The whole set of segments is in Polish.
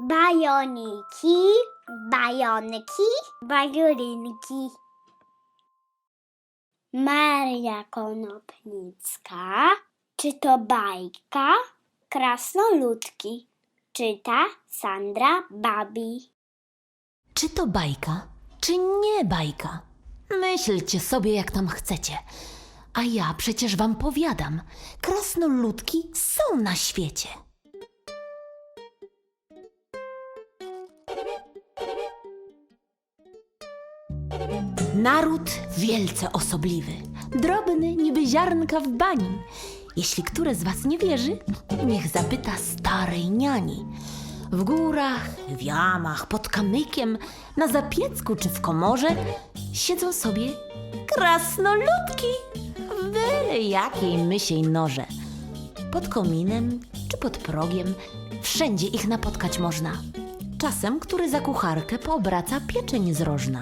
bajoniki, bajonki, bajurinki. Maria Konopnicka. Czy to bajka? Krasnoludki. Czyta Sandra Babi. Czy to bajka, czy nie bajka? Myślcie sobie, jak tam chcecie. A ja przecież wam powiadam, krasnoludki są na świecie. Naród wielce osobliwy, drobny niby ziarnka w bani. Jeśli które z was nie wierzy, niech zapyta starej niani. W górach, w jamach, pod kamykiem, na zapiecku czy w komorze siedzą sobie krasnoludki w byle jakiej mysiej noże. Pod kominem czy pod progiem wszędzie ich napotkać można. Czasem, który za kucharkę poobraca pieczeń zrożna.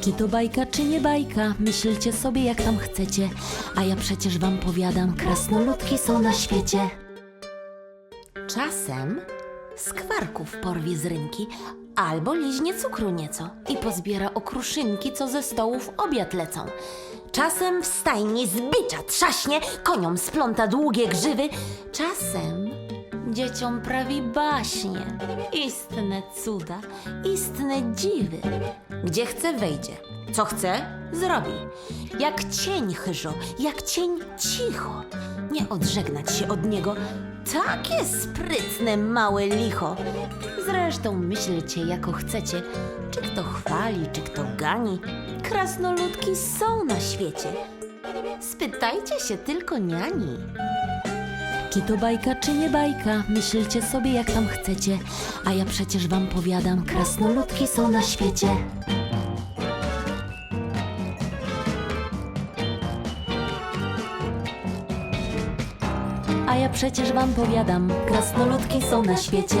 Czy to bajka, czy nie bajka? Myślcie sobie, jak tam chcecie. A ja przecież wam powiadam, krasnoludki są na świecie. Czasem skwarków porwie z rynki, albo liźnie cukru nieco i pozbiera okruszynki, co ze stołów obiad lecą. Czasem w stajni zbicza trzaśnie, koniom spląta długie grzywy, czasem dzieciom prawi baśnie. Istne cuda, istne dziwy. Gdzie chce wejdzie, co chce zrobi. Jak cień chyżo, jak cień cicho. Nie odżegnać się od niego. Takie sprytne małe licho. Zresztą myślcie jako chcecie, czy kto chwali, czy kto gani. Krasnoludki są na świecie. Spytajcie się tylko niani. Czy to bajka, czy nie bajka? Myślcie sobie, jak tam chcecie. A ja przecież wam powiadam, krasnoludki są na świecie. A ja przecież wam powiadam, krasnoludki są na świecie.